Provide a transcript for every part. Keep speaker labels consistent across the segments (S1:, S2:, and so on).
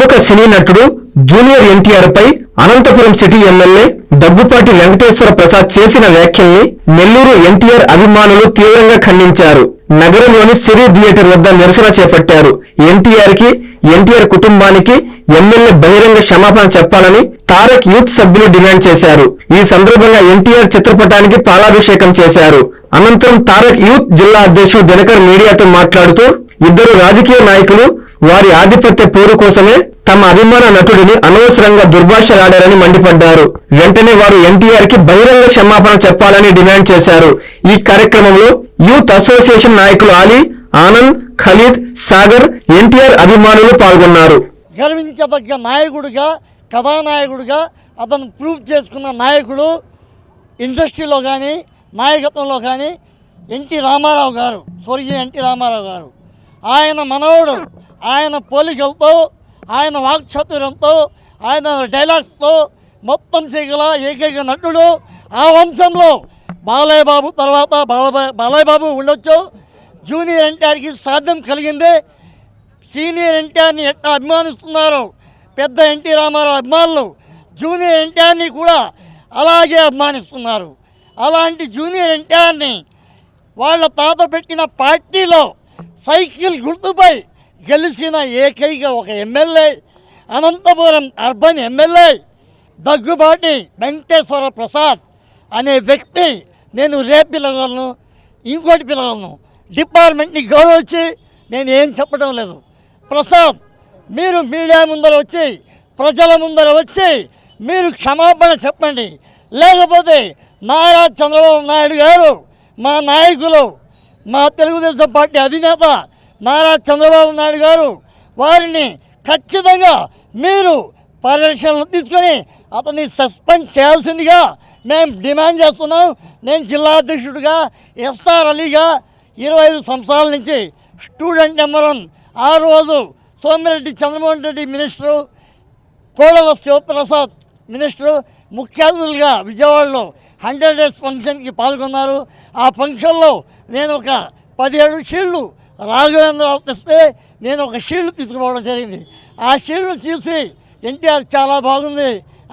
S1: ప్రముఖ సినీ నటుడు జూనియర్ ఎన్టీఆర్ పై అనంతపురం సిటీ ఎమ్మెల్యే దగ్గుపాటి వెంకటేశ్వర ప్రసాద్ చేసిన వ్యాఖ్యల్ని నెల్లూరు ఎన్టీఆర్ అభిమానులు తీవ్రంగా ఖండించారు నగరంలోని సిరీ థియేటర్ వద్ద నిరసన చేపట్టారు ఎన్టీఆర్ కి ఎన్టీఆర్ కుటుంబానికి ఎమ్మెల్యే బహిరంగ క్షమాపణ చెప్పాలని తారక్ యూత్ సభ్యులు డిమాండ్ చేశారు ఈ సందర్భంగా ఎన్టీఆర్ చిత్రపటానికి పాలాభిషేకం చేశారు అనంతరం తారక్ యూత్ జిల్లా అధ్యక్షుడు దినకర్ మీడియాతో మాట్లాడుతూ ఇద్దరు రాజకీయ నాయకులు వారి ఆధిపత్య పోరు కోసమే తమ అభిమాన నటుడిని అనవసరంగా దుర్భాషలాడారని మండిపడ్డారు వెంటనే వారు ఎన్టీఆర్ కి బహిరంగ క్షమాపణ చెప్పాలని డిమాండ్ చేశారు ఈ కార్యక్రమంలో యూత్ అసోసియేషన్ నాయకులు అలీ ఆనంద్ ఖలీద్ సాగర్ ఎన్టీఆర్ అభిమానులు పాల్గొన్నారు
S2: గర్వించబగ్గ నాయకుడుగా కథానాయకుడుగా అతను ప్రూవ్ చేసుకున్న నాయకుడు ఇండస్ట్రీలో కానీ నాయకత్వంలో కానీ ఎన్టీ రామారావు గారు స్వర్గీయ ఎన్టీ రామారావు గారు ఆయన మనవుడు ఆయన పోలికలతో ఆయన వాక్చతుర్యంతో ఆయన డైలాగ్స్తో మొత్తం చేయగల ఏకైక నటుడు ఆ వంశంలో బాలయ్య బాబు తర్వాత బాలబా బాలయ్య బాబు ఉండొచ్చు జూనియర్ ఎన్టీఆర్కి సాధ్యం కలిగిందే సీనియర్ ఎన్టీఆర్ని ఎట్లా అభిమానిస్తున్నారు పెద్ద ఎన్టీ రామారావు అభిమానులు జూనియర్ ఎన్టీఆర్ని కూడా అలాగే అభిమానిస్తున్నారు అలాంటి జూనియర్ ఎన్టీఆర్ని వాళ్ళ పాత పెట్టిన పార్టీలో సైకిల్ గుర్తుపై గెలిచిన ఏకైక ఒక MLA Anantapuram urban MLA Daggubati Venkateswara Prasad అనే వ్యక్తి నేను రేపు పిలగలను ఇంకోటి పిలగలను డిపార్ట్మెంట్ని గౌరవించి నేను ఏం చెప్పడం లేదు ప్రసాద్ మీరు మీడియా ముందర వచ్చి ప్రజల ముందర వచ్చి మీరు క్షమాపణ చెప్పండి లేకపోతే నారా చంద్రబాబు నాయుడు గారు మా నాయకులు మా తెలుగుదేశం పార్టీ అధినేత నారా చంద్రబాబు నాయుడు గారు వారిని ఖచ్చితంగా మీరు పర్యవేక్షణలు తీసుకొని అతన్ని సస్పెండ్ చేయాల్సిందిగా మేము డిమాండ్ చేస్తున్నాం నేను జిల్లా అధ్యక్షుడిగా ఎస్ఆర్ అలీగా ఇరవై ఐదు సంవత్సరాల నుంచి స్టూడెంట్ నెంబర్ వన్ ఆ రోజు సోమిరెడ్డి చంద్రమోహన్ రెడ్డి మినిస్టరు కోడల శివప్రసాద్ మినిస్టరు ముఖ్య అతిథులుగా విజయవాడలో హండ్రెడ్ డేస్ ఫంక్షన్కి పాల్గొన్నారు ఆ ఫంక్షన్లో నేను ఒక పదిహేడు షీళ్ళు రాఘవేంద్ర తెస్తే నేను ఒక షీల్డ్ తీసుకురావడం జరిగింది ఆ షీళ్ళు చూసి ఎన్టీఆర్ చాలా బాగుంది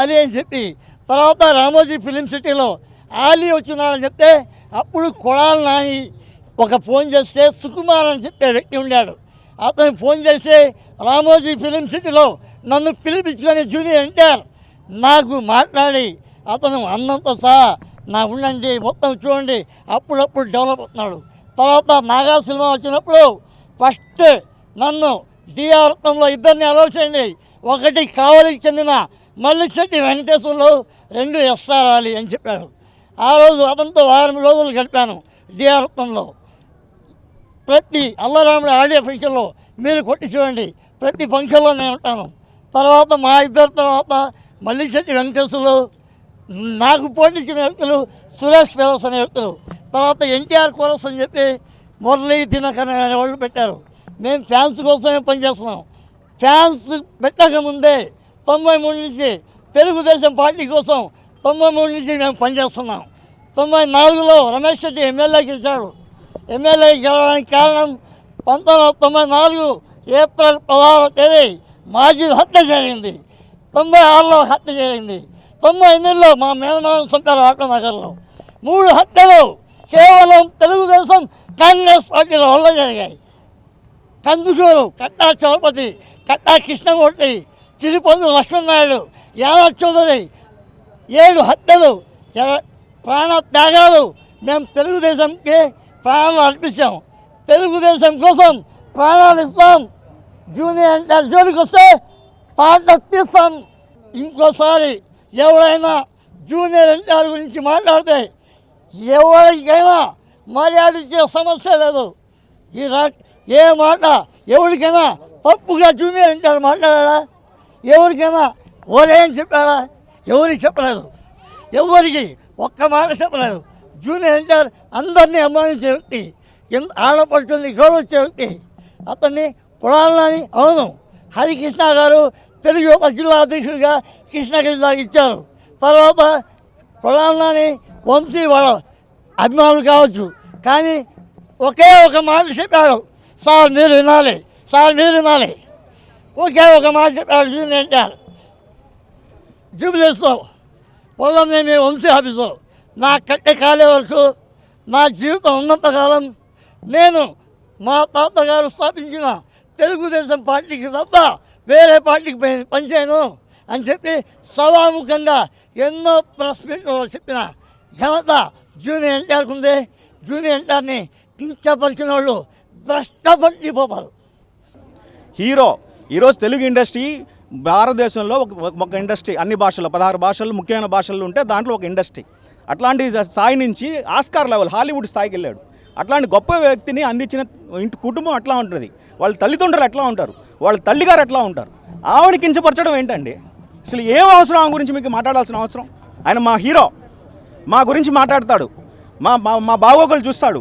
S2: ఆలీ అని చెప్పి తర్వాత రామోజీ ఫిలిం సిటీలో ఆలీ వచ్చినాడని చెప్తే అప్పుడు కొడాల నాని ఒక ఫోన్ చేస్తే సుకుమార్ అని చెప్పే వ్యక్తి ఉన్నాడు అతను ఫోన్ చేసి రామోజీ ఫిలిం సిటీలో నన్ను పిలిపించుకొని జూనియర్ ఎన్టీఆర్ నాకు మాట్లాడి అతను అన్నంత సహా నా ఉండండి మొత్తం చూడండి అప్పుడప్పుడు డెవలప్ అవుతున్నాడు తర్వాత నాగా సినిమా వచ్చినప్పుడు ఫస్ట్ నన్ను డిఆర్ఎంలో ఇద్దరిని ఆలోచించండి ఒకటి కావలికి చెందిన మల్లిశెట్టి వెంకటేశ్వరులు రెండు ఎస్ఆర్ అని చెప్పారు ఆ రోజు అతనితో వారం రోజులు గడిపాను డిఆర్ఎంలో ప్రతి అల్లరాముడి ఆడియో ఫంక్షన్లో మీరు కొట్టి చూడండి ప్రతి ఫంక్షన్లో నేను ఉంటాను తర్వాత మా ఇద్దరు తర్వాత మల్లిశెట్టి వెంకటేశ్వరులు నాకు పోటీ వ్యక్తులు సురేష్ పేదస్ అనే వ్యక్తులు తర్వాత ఎన్టీఆర్ కోరస్ అని చెప్పి మురళీ దినకర్ అనే వాళ్ళు పెట్టారు మేము ఫ్యాన్స్ కోసమే పనిచేస్తున్నాం ఫ్యాన్స్ పెట్టకముందే తొంభై మూడు నుంచి తెలుగుదేశం పార్టీ కోసం తొంభై మూడు నుంచి మేము పనిచేస్తున్నాం తొంభై నాలుగులో రమేష్ రెడ్డి ఎమ్మెల్యే గెలిచాడు ఎమ్మెల్యే గెలవడానికి కారణం పంతొమ్మిది తొంభై నాలుగు ఏప్రిల్ పదహారో తేదీ మాజీ హత్య జరిగింది తొంభై ఆరులో హత్య జరిగింది తొంభై ఎనిమిదిలో మా మేనమామ సొంతారు ఆటనగర్లో మూడు హత్యలు కేవలం తెలుగుదేశం కాంగ్రెస్ పార్టీల వల్ల జరిగాయి కందుకూరు కట్టా చలపతి కట్టా కృష్ణమూర్తి తిరుపతి లక్ష్మణనాయుడు యారా చౌదరి ఏడు హత్యలు ప్రాణ త్యాగాలు మేము తెలుగుదేశంకి ప్రాణాలు అర్పించాం తెలుగుదేశం కోసం ప్రాణాలు ఇస్తాం జూనియర్ జోలికి వస్తే పాట తీస్తాం ఇంకోసారి ఎవరైనా జూనియర్ ఎన్టీఆర్ గురించి మాట్లాడితే ఎవరికైనా మర్యాద ఇచ్చే సమస్య లేదు ఈ రా ఏ మాట ఎవరికైనా తప్పుగా జూనియర్ ఎన్టీఆర్ మాట్లాడా ఎవరికైనా ఓరేం చెప్పాడా ఎవరికి చెప్పలేదు ఎవరికి ఒక్క మాట చెప్పలేదు జూనియర్ ఎన్టీఆర్ అందరినీ అభిమానించే వ్యక్తి ఎంత ఆడపడుతుంది గౌరవించే వ్యక్తి అతన్ని కులాలని అవును హరికృష్ణ గారు తెలుగు జిల్లా అధ్యక్షుడిగా కృష్ణగిరి ఇచ్చారు తర్వాత కొడాలని వంశీ వాళ్ళ అభిమానులు కావచ్చు కానీ ఒకే ఒక మాట చెప్పాడు సార్ మీరు వినాలి సార్ మీరు వినాలి ఒకే ఒక మాట చెప్పాడు జూనియర్ ఎన్టీఆర్ జూబిలీస్లో పొలంలో మీ వంశీ ఆఫీసులో నా కట్టె కాలే వరకు నా జీవితం ఉన్నంతకాలం నేను మా తాతగారు స్థాపించిన తెలుగుదేశం పార్టీకి తప్ప వేరే పార్టీకి పనిచేయను అని చెప్పి సభాముఖంగా ఎన్నో ప్రెస్ మీట్లో చెప్పిన ఘనత జూనియర్ ఎన్టీఆర్కి ఉంది జూనియర్ ఎన్టీఆర్ని కించపరిచిన వాళ్ళు భ్రష్టపట్టిపోతారు
S1: హీరో ఈరోజు తెలుగు ఇండస్ట్రీ భారతదేశంలో ఒక ఒక ఇండస్ట్రీ అన్ని భాషల్లో పదహారు భాషలు ముఖ్యమైన భాషలు ఉంటే దాంట్లో ఒక ఇండస్ట్రీ అట్లాంటి స్థాయి నుంచి ఆస్కార్ లెవెల్ హాలీవుడ్ స్థాయికి వెళ్ళాడు అట్లాంటి గొప్ప వ్యక్తిని అందించిన ఇంటి కుటుంబం అట్లా ఉంటుంది వాళ్ళ తల్లిదండ్రులు ఎట్లా ఉంటారు వాళ్ళ తల్లిగారు ఎట్లా ఉంటారు ఆవిడ కించపరచడం ఏంటండి అసలు ఏం అవసరం ఆమె గురించి మీకు మాట్లాడాల్సిన అవసరం ఆయన మా హీరో మా గురించి మాట్లాడతాడు మా మా మా బాగోగులు చూస్తాడు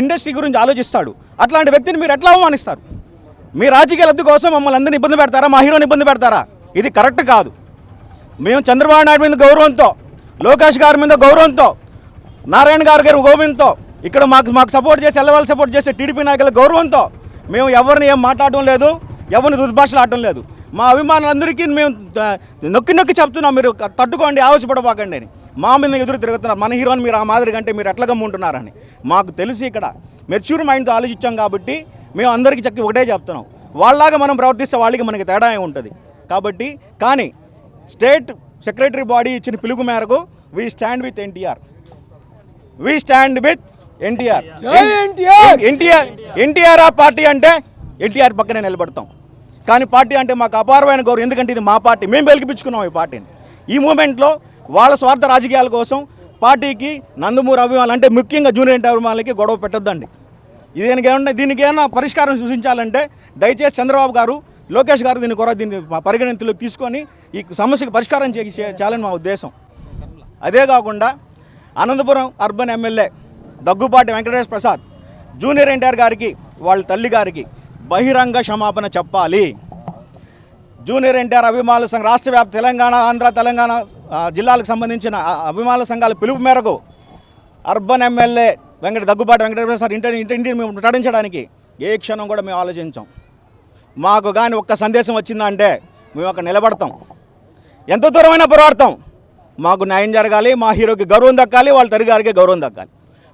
S1: ఇండస్ట్రీ గురించి ఆలోచిస్తాడు అట్లాంటి వ్యక్తిని మీరు ఎట్లా అవమానిస్తారు మీ రాజకీయ లబ్ధి కోసం మమ్మల్ని అందరినీ ఇబ్బంది పెడతారా మా హీరోని ఇబ్బంది పెడతారా ఇది కరెక్ట్ కాదు మేము చంద్రబాబు నాయుడు మీద గౌరవంతో లోకేష్ గారి మీద గౌరవంతో నారాయణ గారి గారు గోవింద్తో ఇక్కడ మాకు మాకు సపోర్ట్ చేసి ఎల్లవాళ్ళు సపోర్ట్ చేసే టీడీపీ నాయకుల గౌరవంతో మేము ఎవరిని ఏం మాట్లాడడం లేదు ఎవరిని దుర్భాషలు ఆడటం లేదు మా అభిమానులందరికీ మేము నొక్కి నొక్కి చెప్తున్నాం మీరు తట్టుకోండి ఆవశ్యపడబోకండి అని మా మీద ఎదురు తిరుగుతున్నారు మన హీరోని మీరు ఆ మాదిరి కంటే మీరు ఎట్లా గమ్ముంటున్నారని మాకు తెలిసి ఇక్కడ మెచ్యూర్ మైండ్తో ఆలోచించాం కాబట్టి మేము అందరికీ చక్కి ఒకటే చెప్తున్నాం వాళ్ళలాగా మనం ప్రవర్తిస్తే వాళ్ళకి మనకి తేడా ఉంటుంది కాబట్టి కానీ స్టేట్ సెక్రటరీ బాడీ ఇచ్చిన పిలుపు మేరకు we stand with NTR we stand with NTR NTR NTR ఆ పార్టీ అంటే ఎన్టీఆర్ పక్కనే నిలబడతాం కానీ పార్టీ అంటే మాకు అపారమైన గౌరవం ఎందుకంటే ఇది మా పార్టీ మేము వెలికిపించుకున్నాం ఈ పార్టీని ఈ మూమెంట్లో వాళ్ళ స్వార్థ రాజకీయాల కోసం పార్టీకి నందమూరి అభిమానులు అంటే ముఖ్యంగా జూనియర్ ఎన్టీ అభిమానులకి గొడవ పెట్టద్దండి దీనికి ఏమన్నా దీనికి ఏమన్నా పరిష్కారం సూచించాలంటే దయచేసి చంద్రబాబు గారు లోకేష్ గారు దీని కొర దీన్ని పరిగణితులకు తీసుకొని ఈ సమస్యకు పరిష్కారం చేయాలని మా ఉద్దేశం అదే కాకుండా Anantapuram urban MLA Daggupati Venkatesh Prasad junior NTR గారికి వాళ్ళ తల్లి గారికి బహిరంగ క్షమాపణ చెప్పాలి జూనియర్ ఎన్టీఆర్ అభిమానుల సంఘ రాష్ట్ర వ్యాప్త తెలంగాణ ఆంధ్ర తెలంగాణ జిల్లాలకు సంబంధించిన అభిమానుల సంఘాల పిలుపు మేరకు urban MLA Venkata Daggubati Venkateswara sir ఇంటి ఇంటి ఇంటిని మేము ప్రకటించడానికి ఏ క్షణం కూడా మేము ఆలోచించాం మాకు కానీ ఒక్క సందేశం వచ్చిందంటే మేము అక్కడ నిలబడతాం ఎంత దూరమైనా పోరాడతాం మాకు న్యాయం జరగాలి మా హీరోకి గౌరవం దక్కాలి వాళ్ళ తరిగారికి గౌరవం దక్కాలి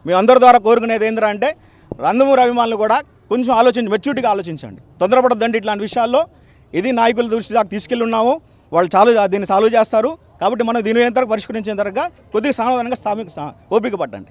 S1: మీ అందరి ద్వారా కోరుకునేది ఏంద్రా అంటే రందమూరి అభిమానులు కూడా కొంచెం ఆలోచించి మెచ్యూరిటీగా ఆలోచించండి తొందరపడద్దండి ఇట్లాంటి విషయాల్లో ఇది నాయకుల దృష్టి దాకా ఉన్నాము వాళ్ళు చాలు దీన్ని సాల్వ్ చేస్తారు కాబట్టి మనం దీని ఎంత పరిష్కరించేంతరగా కొద్దిగా సామాధానంగా స్థామిక ఓపిక పట్టండి